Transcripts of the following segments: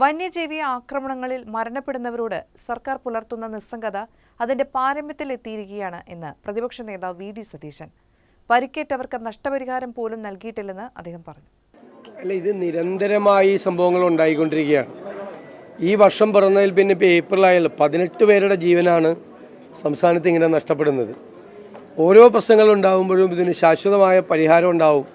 വന്യജീവി ആക്രമണങ്ങളിൽ മരണപ്പെടുന്നവരോട് സർക്കാർ പുലർത്തുന്ന നിസ്സംഗത അതിന്റെ പാരമ്യത്തിൽ എത്തിയിരിക്കുകയാണ് എന്ന് പ്രതിപക്ഷ നേതാവ് വി ഡി സതീശൻ. പരിക്കേറ്റവർക്ക് നഷ്ടപരിഹാരം പോലും നൽകിയിട്ടില്ലെന്ന് അദ്ദേഹം പറഞ്ഞു. അല്ല ഇത് നിരന്തരമായി സംഭവങ്ങൾ ഉണ്ടായിക്കൊണ്ടിരിക്കുകയാണ്. ഈ വർഷം പിറന്നതിൽ പിന്നെ ഇപ്പോൾ ഏപ്രിൽ ആയാലും പതിനെട്ട് പേരുടെ ജീവനാണ് സംസ്ഥാനത്ത് ഇങ്ങനെ നഷ്ടപ്പെടുന്നത്. ഓരോ പ്രശ്നങ്ങൾ ഉണ്ടാകുമ്പോഴും ഇതിന് ശാശ്വതമായ പരിഹാരം ഉണ്ടാവും.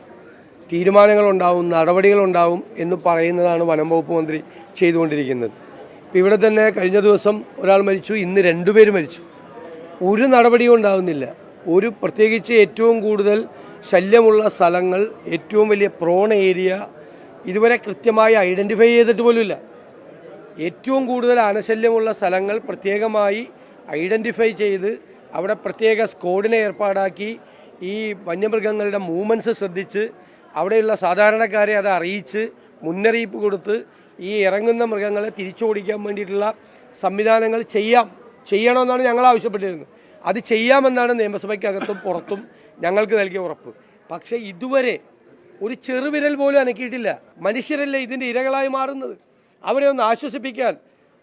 തീരുമാനങ്ങളുണ്ടാവും നടപടികളുണ്ടാവും എന്ന് പറയുന്നതാണ് വനം വകുപ്പ് മന്ത്രി ചെയ്തുകൊണ്ടിരിക്കുന്നത്. ഇപ്പം ഇവിടെ തന്നെ കഴിഞ്ഞ ദിവസം ഒരാൾ മരിച്ചു ഇന്ന് രണ്ടുപേർ മരിച്ചു. ഒരു നടപടിയും ഉണ്ടാവുന്നില്ല. ഒരു പ്രത്യേകിച്ച് ഏറ്റവും കൂടുതൽ ശല്യമുള്ള സ്ഥലങ്ങൾ ഏറ്റവും വലിയ പ്രോൺ ഏരിയ ഇതുവരെ കൃത്യമായി ഐഡന്റിഫൈ ചെയ്തിട്ട് പോലുമില്ല. ഏറ്റവും കൂടുതൽ ആനശല്യമുള്ള സ്ഥലങ്ങൾ പ്രത്യേകമായി ഐഡന്റിഫൈ ചെയ്ത് അവിടെ പ്രത്യേക സ്ക്വാഡിനെ ഏർപ്പാടാക്കി ഈ വന്യമൃഗങ്ങളുടെ മൂവ്മെന്റ്സ് ശ്രദ്ധിച്ച് അവിടെയുള്ള സാധാരണക്കാരെ അത് അറിയിച്ച് മുന്നറിയിപ്പ് കൊടുത്ത് ഈ ഇറങ്ങുന്ന മൃഗങ്ങളെ തിരിച്ചോടിക്കാൻ വേണ്ടിയിട്ടുള്ള സംവിധാനങ്ങൾ ചെയ്യാം. ചെയ്യണമെന്നാണ് ഞങ്ങൾ ആവശ്യപ്പെട്ടിരുന്നത്. അത് ചെയ്യാമെന്നാണ് നിയമസഭയ്ക്കകത്തും പുറത്തും ഞങ്ങൾക്ക് നൽകിയ ഉറപ്പ്. പക്ഷേ ഇതുവരെ ഒരു ചെറുവിരൽ പോലും അനക്കിയിട്ടില്ല. മനുഷ്യരല്ലേ ഇതിന്റെ ഇരകളായി മാറുന്നത്? അവരെ ഒന്ന് ആശ്വസിപ്പിക്കാൻ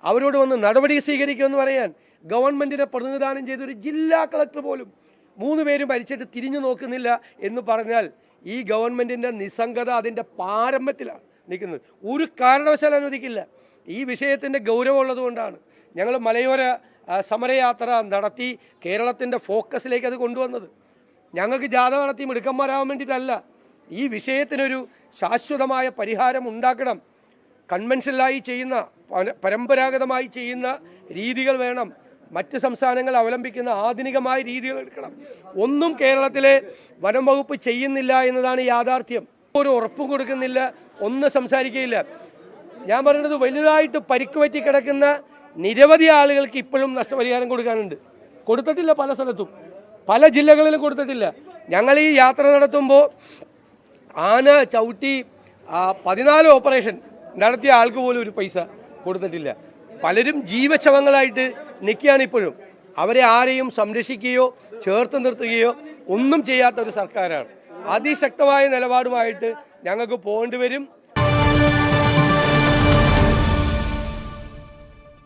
അവരോട് വന്ന് നടപടി സ്വീകരിക്കുമെന്ന് പറയാൻ ഗവൺമെന്റിനെ പ്രതിനിധാനം ചെയ്ത ഒരു ജില്ലാ കളക്ടർ പോലും മൂന്ന് പേരും ഭരിച്ചിട്ട് തിരിഞ്ഞു നോക്കുന്നില്ല എന്ന് പറഞ്ഞാൽ ഈ ഗവൺമെന്റിന്റെ നിസ്സംഗത അതിന്റെ പാരമ്പര്യത്തിലാണ് നിൽക്കുന്നത്. ഒരു കാരണവശാലും അനുവദിക്കില്ല. ഈ വിഷയത്തിന്റെ ഗൗരവമുള്ളത് കൊണ്ടാണ് ഞങ്ങൾ മലയോര സമരയാത്ര നടത്തി കേരളത്തിന്റെ ഫോക്കസിലേക്ക് അത് കൊണ്ടുവന്നത്. ഞങ്ങൾക്ക് ജാഥ നടത്തി മിടുക്കന്മാരാകാൻ വേണ്ടിയിട്ടല്ല. ഈ വിഷയത്തിനൊരു ശാശ്വതമായ പരിഹാരം ഉണ്ടാക്കണം. കൺവെൻഷനിലായി ചെയ്യുന്ന പരമ്പരാഗതമായി ചെയ്യുന്ന രീതികൾ വേണം. മറ്റ് സംസ്ഥാനങ്ങൾ അവലംബിക്കുന്ന ആധുനികമായ രീതികൾ എടുക്കണം. ഒന്നും കേരളത്തിലെ വനം വകുപ്പ് ചെയ്യുന്നില്ല എന്നതാണ് യാഥാർത്ഥ്യം. ഒരു ഉറപ്പും കൊടുക്കുന്നില്ല ഒന്ന് സംസാരിക്കുകയില്ല. ഞാൻ പറയുന്നത് വലുതായിട്ട് പരിക്ക് പറ്റി കിടക്കുന്ന നിരവധി ആളുകൾക്ക് ഇപ്പോഴും നഷ്ടപരിഹാരം കൊടുക്കാനുണ്ട്. കൊടുത്തിട്ടില്ല പല സ്ഥലത്തും. പല ജില്ലകളിലും കൊടുത്തിട്ടില്ല. ഞങ്ങൾ ഈ യാത്ര നടത്തുമ്പോൾ ആന ചവിട്ടി പതിനാല് ഓപ്പറേഷൻ നടത്തിയ ആൾക്ക് പോലും ഒരു പൈസ കൊടുത്തിട്ടില്ല. പലരും ജീവശവങ്ങളായിട്ട് നിൽക്കുകയാണ് ഇപ്പോഴും. അവരെ ആരെയും സംരക്ഷിക്കുകയോ ചേർത്ത് നിർത്തുകയോ ഒന്നും ചെയ്യാത്ത ഒരു സർക്കാരാണ്. അതിശക്തമായ നിലപാടുമായിട്ട് ഞങ്ങൾക്ക് പോകേണ്ടി വരും.